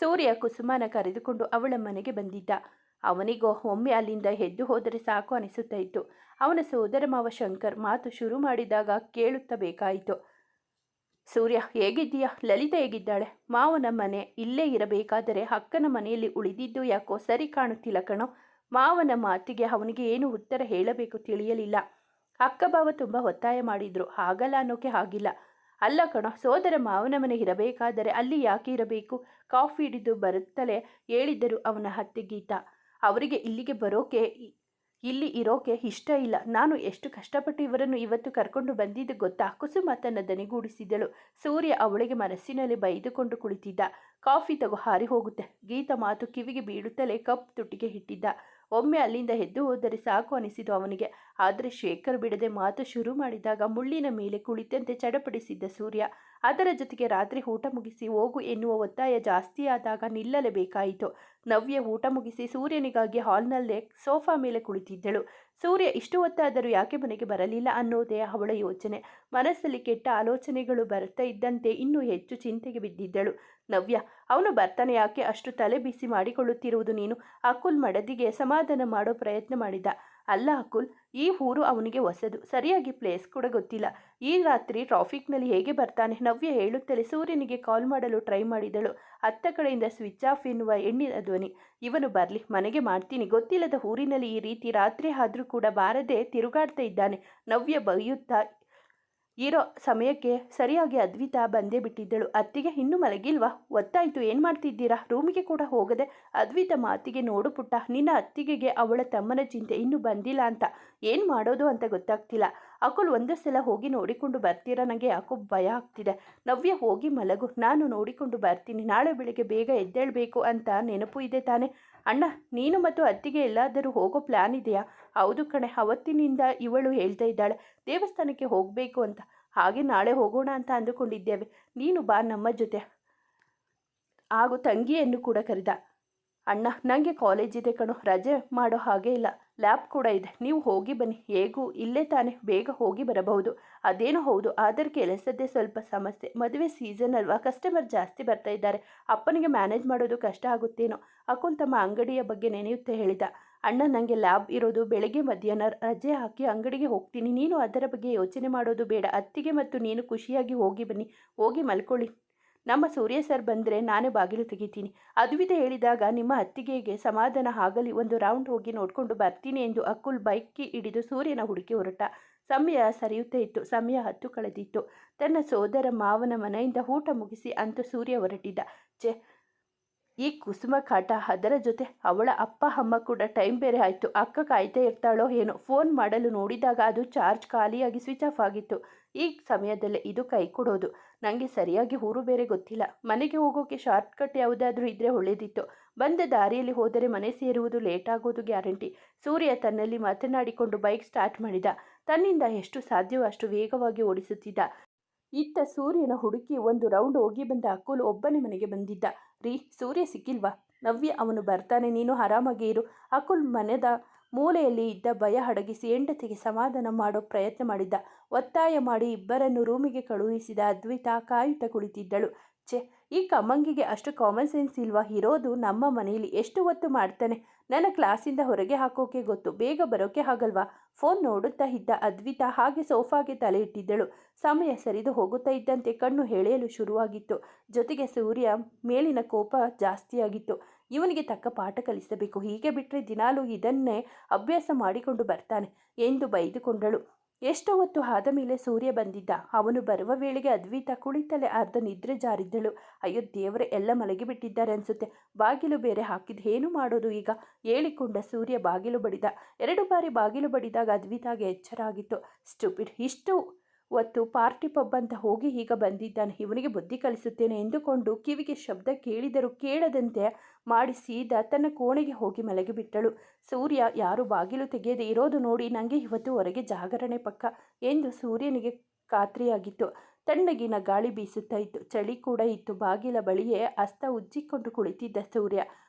[SPEAKER 1] ಸೂರ್ಯ ಕುಸುಮನ ಕರೆದುಕೊಂಡು ಅವಳ ಮನೆಗೆ ಬಂದಿದ್ದ. ಅವನಿಗೋ ಒಮ್ಮೆ ಅಲ್ಲಿಂದ ಎದ್ದು ಹೋದರೆ ಸಾಕು ಅನಿಸುತ್ತಾ ಇತ್ತು ಅವನ ಸೋದರ ಮಾವ ಶಂಕರ್ ಮಾತು ಶುರು ಮಾಡಿದಾಗ ಕೇಳುತ್ತಬೇಕಾಯಿತು ಸೂರ್ಯ, ಹೇಗಿದ್ದೀಯಾ? ಲಲಿತಾ ಹೇಗಿದ್ದಾಳೆ? ಮಾವನ ಮನೆ ಇಲ್ಲೇ ಇರಬೇಕಾದರೆ ಅಕ್ಕನ ಮನೆಯಲ್ಲಿ ಉಳಿದಿದ್ದು ಯಾಕೋ ಸರಿ ಕಾಣುತ್ತಿಲ್ಲ ಕಣೋ. ಮಾವನ ಮಾತಿಗೆ ಅವನಿಗೆ ಏನು ಉತ್ತರ ಹೇಳಬೇಕು ತಿಳಿಯಲಿಲ್ಲ. ಅಕ್ಕ ಬಾವ ತುಂಬ ಒತ್ತಾಯ ಮಾಡಿದ್ರು. ಹಾಗಲ್ಲ ಅನ್ನೋಕೆ ಆಗಿಲ್ಲ. ಅಲ್ಲ ಕಣೋ, ಸೋದರ ಮಾವನ ಮನೆ ಇರಬೇಕಾದರೆ ಅಲ್ಲಿ ಯಾಕೆ ಇರಬೇಕು? ಕಾಫಿ ಹಿಡಿದು ಬರುತ್ತಲೇ ಹೇಳಿದ್ದರು ಅವನ ಹತ್ತೆ ಗೀತಾ ಅವರಿಗೆ ಇಲ್ಲಿಗೆ ಬರೋಕೆ ಇಲ್ಲಿ ಇರೋಕೆ ಇಷ್ಟ ಇಲ್ಲ. ನಾನು ಎಷ್ಟು ಕಷ್ಟಪಟ್ಟು ಇವರನ್ನು ಇವತ್ತು ಕರ್ಕೊಂಡು ಬಂದಿದ್ದು ಗೊತ್ತಾ? ಕುಸುಮ ತನ್ನ ದನಿಗೂಡಿಸಿದಳು. ಸೂರ್ಯ ಅವಳಿಗೆ ಮನಸ್ಸಿನಲ್ಲಿ ಬೈದುಕೊಂಡು ಕುಳಿತಿದ್ದ. ಕಾಫಿ ತಗೋ ಹಾರಿ ಹೋಗುತ್ತೆ. ಗೀತ ಮಾತು ಕಿವಿಗೆ ಬೀಳುತ್ತಲೇ ಕಪ್ ತುಟಿಗೆ ಇಟ್ಟಿದ್ದ ಒಮ್ಮೆ ಅಲ್ಲಿಂದ ಎದ್ದು ಹೋದರೆ ಸಾಕು ಅನಿಸಿತು ಅವನಿಗೆ. ಆದರೆ ಶೇಖರ್ ಬಿಡದೆ ಮಾತು ಶುರು ಮಾಡಿದಾಗ ಮುಳ್ಳಿನ ಮೇಲೆ ಕುಳಿತಂತೆ ಚಡಪಡಿಸಿದ್ದ ಸೂರ್ಯ ಅದರ ಜೊತೆಗೆ ರಾತ್ರಿ ಊಟ ಮುಗಿಸಿ ಹೋಗು ಎನ್ನುವ ಒತ್ತಾಯ ಜಾಸ್ತಿಯಾದಾಗ ನಿಲ್ಲಲೇಬೇಕಾಯಿತು. ನವ್ಯ ಊಟ ಮುಗಿಸಿ ಸೂರ್ಯನಿಗಾಗಿ ಹಾಲ್ನಲ್ಲೇ ಸೋಫಾ ಮೇಲೆ ಕುಳಿತಿದ್ದಳು. ಸೂರ್ಯ ಇಷ್ಟು ಹೊತ್ತಾದರೂ ಯಾಕೆ ಮನೆಗೆ ಬರಲಿಲ್ಲ ಅನ್ನೋದೇ ಅವಳ ಯೋಚನೆ. ಮನಸ್ಸಲ್ಲಿ ಕೆಟ್ಟ ಆಲೋಚನೆಗಳು ಬರ್ತಾ ಇದ್ದಂತೆ ಇನ್ನೂ ಹೆಚ್ಚು ಚಿಂತೆಗೆ ಬಿದ್ದಿದ್ದಳು. ನವ್ಯ, ಅವನು ಬರ್ತಾನೆ ಯಾಕೆ? ಅಷ್ಟು ತಲೆ ಬಿಸಿ ಮಾಡಿಕೊಳ್ಳುತ್ತಿರುವುದು ನೀನು. ಅಕುಲ್ ಮಡದಿಗೆ ಸಮಾಧಾನ ಮಾಡೋ ಪ್ರಯತ್ನ ಮಾಡಿದ. ಅಲ್ಲ ಅಕುಲ್, ಈ ಊರು ಅವನಿಗೆ ಹೊಸದು. ಸರಿಯಾಗಿ ಪ್ಲೇಸ್ ಕೂಡ ಗೊತ್ತಿಲ್ಲ. ಈ ರಾತ್ರಿ ಟ್ರಾಫಿಕ್ನಲ್ಲಿ ಹೇಗೆ ಬರ್ತಾನೆ? ನವ್ಯ ಹೇಳುತ್ತಲೇ ಸೂರ್ಯನಿಗೆ ಕಾಲ್ ಮಾಡಲು ಟ್ರೈ ಮಾಡಿದಳು. ಅತ್ತ ಕಡೆಯಿಂದ ಸ್ವಿಚ್ ಆಫ್ ಎನ್ನುವ ಎಣ್ಣಿನ ಧ್ವನಿ. ಇವನು ಬರಲಿ, ಮನೆಗೆ ಮಾಡ್ತೀನಿ. ಗೊತ್ತಿಲ್ಲದ ಊರಿನಲ್ಲಿ ಈ ರೀತಿ ರಾತ್ರಿ ಆದರೂ ಕೂಡ ಬಾರದೆ ತಿರುಗಾಡ್ತಾ ಇದ್ದಾನೆ. ನವ್ಯ ಬೈಯುತ್ತಾ ಇರೋ ಸಮಯಕ್ಕೆ ಸರಿಯಾಗಿ ಅದ್ವಿತಾ ಬಂದೇ ಬಿಟ್ಟಿದ್ದಳು. ಅತ್ತಿಗೆ ಇನ್ನೂ ಮಲಗಿಲ್ವಾ? ಒತ್ತಾಯಿತು, ಏನು ಮಾಡ್ತಿದ್ದೀರಾ? ರೂಮಿಗೆ ಕೂಡ ಹೋಗದೆ ಅದ್ವಿತ ಮಾತಿಗೆ ನೋಡು ಪುಟ್ಟ. ನಿನ್ನ ಅತ್ತಿಗೆಗೆ ಅವಳ ತಮ್ಮನ ಚಿಂತೆ ಇನ್ನೂ ಬಂದಿಲ್ಲ ಅಂತ. ಏನು ಮಾಡೋದು ಅಂತ ಗೊತ್ತಾಗ್ತಿಲ್ಲ. ಅಕುಲ್ ಒಂದು ಸಲ ಹೋಗಿ ನೋಡಿಕೊಂಡು ಬರ್ತೀರಾ? ನನಗೆ ಯಾಕೋ ಭಯ ಆಗ್ತಿದೆ. ನವ್ಯ, ಹೋಗಿ ಮಲಗು. ನಾನು ನೋಡಿಕೊಂಡು ಬರ್ತೀನಿ. ನಾಳೆ ಬೆಳಿಗ್ಗೆ ಬೇಗ ಎದ್ದೇಳಬೇಕು ಅಂತ ನೆನಪು ಇದೆ ತಾನೆ. ಅಣ್ಣ, ನೀನು ಮತ್ತು ಅತ್ತಿಗೆ ಎಲ್ಲಾದರೂ ಹೋಗೋ ಪ್ಲ್ಯಾನ್ ಇದೆಯಾ? ಹೌದು ಕಣೆ, ಅವತ್ತಿನಿಂದ ಇವಳು ಹೇಳ್ತಾ ಇದ್ದಾಳೆ, ದೇವಸ್ಥಾನಕ್ಕೆ ಹೋಗಬೇಕು ಅಂತ. ಹಾಗೆ ನಾಳೆ ಹೋಗೋಣ ಅಂತ ಅಂದುಕೊಂಡಿದ್ದೇವೆ. ನೀನು ಬಾ ನಮ್ಮ ಜೊತೆ. ಹಾಗೂ ತಂಗಿಯನ್ನು ಕೂಡ ಕರೆದ. ಅಣ್ಣ ನನಗೆ ಕಾಲೇಜ್ ಇದೆ ಕಣೋ, ರಜೆ ಮಾಡೋ ಹಾಗೆ ಇಲ್ಲ. ಲ್ಯಾಬ್ ಕೂಡ ಇದೆ. ನೀವು ಹೋಗಿ ಬನ್ನಿ. ಹೇಗೂ? ಇಲ್ಲೇ ತಾನೇ. ಬೇಗ ಹೋಗಿ ಬರಬಹುದು. ಅದೇನೋ ಹೌದು. ಆದರೆ ಕೆಲಸದ್ದೇ ಸ್ವಲ್ಪ ಸಮಸ್ಯೆ. ಮದುವೆ ಸೀಸನ್ ಅಲ್ವಾ? ಕಸ್ಟಮರ್ ಜಾಸ್ತಿ ಬರ್ತಾ ಇದ್ದಾರೆ. ಅಪ್ಪನಿಗೆ ಮ್ಯಾನೇಜ್ ಮಾಡೋದು ಕಷ್ಟ ಆಗುತ್ತೇನೋ? ಅಕುಲ್ ತಮ್ಮ ಅಂಗಡಿಯ ಬಗ್ಗೆ ನೆನೆಯುತ್ತೆ ಹೇಳಿದ. ಅಣ್ಣ ನನಗೆ ಲ್ಯಾಬ್ ಇರೋದು ಬೆಳಗ್ಗೆ ಮಧ್ಯಾಹ್ನ. ರಜೆ ಹಾಕಿ ಅಂಗಡಿಗೆ ಹೋಗ್ತೀನಿ. ನೀನು ಅದರ ಬಗ್ಗೆ ಯೋಚನೆ ಮಾಡೋದು ಬೇಡ. ಅತ್ತಿಗೆ ಮತ್ತು ನೀನು ಖುಷಿಯಾಗಿ ಹೋಗಿ ಬನ್ನಿ. ಹೋಗಿ ಮಲ್ಕೊಳ್ಳಿ. ನಮ್ಮ ಸೂರ್ಯ ಸರ್ ಬಂದರೆ ನಾನು ಬಾಗಿಲು ತೆಗಿತೀನಿ. ಅದ್ವಿತ ಹೇಳಿದಾಗ, ನಿಮ್ಮ ಅತ್ತಿಗೆಗೆ ಸಮಾಧಾನ ಆಗಲಿ, ಒಂದು ರೌಂಡ್ ಹೋಗಿ ನೋಡಿಕೊಂಡು ಬರ್ತೀನಿ ಎಂದು ಅಕ್ಕುಲ್ ಬೈಕ್ ಹಿಡಿದು ಸೂರ್ಯನ ಹುಡುಕಿ ಹೊರಟ. ಸಮಯ ಸರಿಯುತ್ತಾ ಇತ್ತು. ಸಮಯ ಹತ್ತು ಕಳೆದಿತ್ತು. ತನ್ನ ಸೋದರ ಮಾವನ ಮನೆಯಿಂದ ಊಟ ಮುಗಿಸಿ ಅಂತೂ ಸೂರ್ಯ ಹೊರಟಿದ್ದ. ಚೆ ಈ ಕುಸುಮ ಕಾಟ ಅದರ ಜೊತೆ ಅವಳ ಅಪ್ಪ, ಅಮ್ಮ ಕೂಡ ಟೈಮ್ ಬೇರೆ ಆಯಿತು. ಅಕ್ಕ ಕಾಯ್ತಾ ಇರ್ತಾಳೋ ಏನೋ ಫೋನ್ ಮಾಡಲು ನೋಡಿದಾಗ ಅದು ಚಾರ್ಜ್ ಖಾಲಿಯಾಗಿ ಸ್ವಿಚ್ ಆಫ್ ಆಗಿತ್ತು. ಈ ಸಮಯದಲ್ಲೇ ಇದು ಕೈ ಕೊಡೋದು. ನನಗೆ ಸರಿಯಾಗಿ ಊರು ಬೇರೆ ಗೊತ್ತಿಲ್ಲ. ಮನೆಗೆ ಹೋಗೋಕೆ ಶಾರ್ಟ್ಕಟ್ ಯಾವುದಾದ್ರೂ ಇದ್ದರೆ ಒಳ್ಳೆಯದಿತ್ತು ಬಂದ ದಾರಿಯಲ್ಲಿ ಹೋದರೆ ಮನೆ ಸೇರುವುದು ಲೇಟ್ ಆಗೋದು ಗ್ಯಾರಂಟಿ ಸೂರ್ಯ ತನ್ನಲ್ಲಿ ಮಾತನಾಡಿಕೊಂಡು ಬೈಕ್ ಸ್ಟಾರ್ಟ್ ಮಾಡಿದ. ತನ್ನಿಂದ ಎಷ್ಟು ಸಾಧ್ಯವೋ ಅಷ್ಟು ವೇಗವಾಗಿ ಓಡಿಸುತ್ತಿದ್ದ. ಇತ್ತ ಸೂರ್ಯನ ಹುಡುಕಿ ಒಂದು ರೌಂಡ್ ಹೋಗಿ ಬಂದ ಅಕ್ಕುಲು ಒಬ್ಬನೇ ಮನೆಗೆ ಬಂದಿದ್ದ. ರೀ, ಸೂರ್ಯ ಸಿಕ್ಕಿಲ್ವಾ? ನವ್ಯ, ಅವನು ಬರ್ತಾನೆ, ನೀನು ಆರಾಮಾಗಿ ಇರು. ಅಕುಲ್ ಮನೆದ ಮೂಲೆಯಲ್ಲಿ ಇದ್ದ ಭಯ ಅಡಗಿಸಿ ಹೆಂಡತಿಗೆ ಸಮಾಧಾನ ಮಾಡೋ ಪ್ರಯತ್ನ ಮಾಡಿದ್ದ. ಒತ್ತಾಯ ಮಾಡಿ ಇಬ್ಬರನ್ನು ರೂಮಿಗೆ ಕಳುಹಿಸಿದ ಅದ್ವಿತಾ ಕಾಯುತ್ತಾ ಕುಳಿತಿದ್ದಳು. ಛೆ, ಈ ಕಮ್ಮಂಗಿಗೆ ಅಷ್ಟು ಕಾಮನ್ ಸೆನ್ಸ್ ಇಲ್ವಾ? ಇರೋದು ನಮ್ಮ ಮನೆಯಲ್ಲಿ. ಎಷ್ಟು ಹೊತ್ತು ಮಾಡ್ತಾನೆ? ನನ್ನ ಕ್ಲಾಸಿಂದ ಹೊರಗೆ ಹಾಕೋಕೆ ಗೊತ್ತು. ಬೇಗ ಬರೋಕೆ ಆಗಲ್ವಾ? ಫೋನ್ ನೋಡುತ್ತಾ ಇದ್ದ ಅದ್ವಿತಾ ಹಾಗೆ ಸೋಫಾಗೆ ತಲೆ ಇಟ್ಟಿದ್ದಳು. ಸಮಯ ಸರಿದು ಹೋಗುತ್ತಾ ಇದ್ದಂತೆ ಕಣ್ಣು ಎಳೆಯಲು ಶುರುವಾಗಿತ್ತು. ಜೊತೆಗೆ ಸೂರ್ಯ ಮೇಲಿನ ಕೋಪ ಜಾಸ್ತಿಯಾಗಿತ್ತು. ಇವನಿಗೆ ತಕ್ಕ ಪಾಠ ಕಲಿಸಬೇಕು. ಹೀಗೆ ಬಿಟ್ಟರೆ ದಿನಾಲೂ ಇದನ್ನೇ ಅಭ್ಯಾಸ ಮಾಡಿಕೊಂಡು ಬರ್ತಾನೆ ಎಂದು ಬೈದುಕೊಂಡಳು. ಎಷ್ಟು ಹೊತ್ತು ಆದ ಮೇಲೆ ಸೂರ್ಯ ಬಂದಿದ್ದ. ಅವನು ಬರುವ ವೇಳೆಗೆ ಅದ್ವಿತ ಕುಳಿತಲೆ ಅರ್ಧ ನಿದ್ರೆ ಜಾರಿದ್ದಳು. ಅಯ್ಯೋ ದೇವರೇ, ಎಲ್ಲ ಮಲಗಿಬಿಟ್ಟಿದ್ದಾರೆ ಅನ್ಸುತ್ತೆ. ಬಾಗಿಲು ಬೇರೆ ಹಾಕಿದ್ದು ಏನು ಮಾಡೋದು ಈಗ? ಹೇಳಿಕೊಂಡ ಸೂರ್ಯ ಬಾಗಿಲು ಬಡಿದ. ಎರಡು ಬಾರಿ ಬಾಗಿಲು ಬಡಿದಾಗ ಅದ್ವಿತಾಗೆ ಎಚ್ಚರ ಆಗಿತ್ತು. ಸ್ಟುಪಿಡ್, ಇಷ್ಟು ಹೊತ್ತು ಪಾರ್ಟಿ ಪಬ್ ಅಂತ ಹೋಗಿ ಈಗ ಬಂದಿದ್ದಾನೆ, ಇವನಿಗೆ ಬುದ್ಧಿ ಕಲಿಸುತ್ತೇನೆ ಎಂದುಕೊಂಡು ಕಿವಿಗೆ ಶಬ್ದ ಕೇಳಿದರೂ ಕೇಳದಂತೆ ಮಾಡಿ ಸೀದಾ ತನ್ನ ಕೋಣೆಗೆ ಹೋಗಿ ಮಲಗಿಬಿಟ್ಟಳು ಸೂರ್ಯ, ಯಾರು ಬಾಗಿಲು ತೆಗೆಯದೆ ಇರೋದು ನೋಡಿ ನನಗೆ ಇವತ್ತು ಹೊರಗೆ ಜಾಗರಣೆ ಪಕ್ಕ ಎಂದು ಸೂರ್ಯನಿಗೆ ಖಾತ್ರಿಯಾಗಿತ್ತು. ತಣ್ಣಗಿನ ಗಾಳಿ ಬೀಸುತ್ತಾ ಇತ್ತು. ಚಳಿ ಕೂಡ ಇತ್ತು. ಬಾಗಿಲ ಬಳಿಯೇ ಅಸ್ತ ಉಜ್ಜಿಕೊಂಡು ಕುಳಿತಿದ್ದ ಸೂರ್ಯ.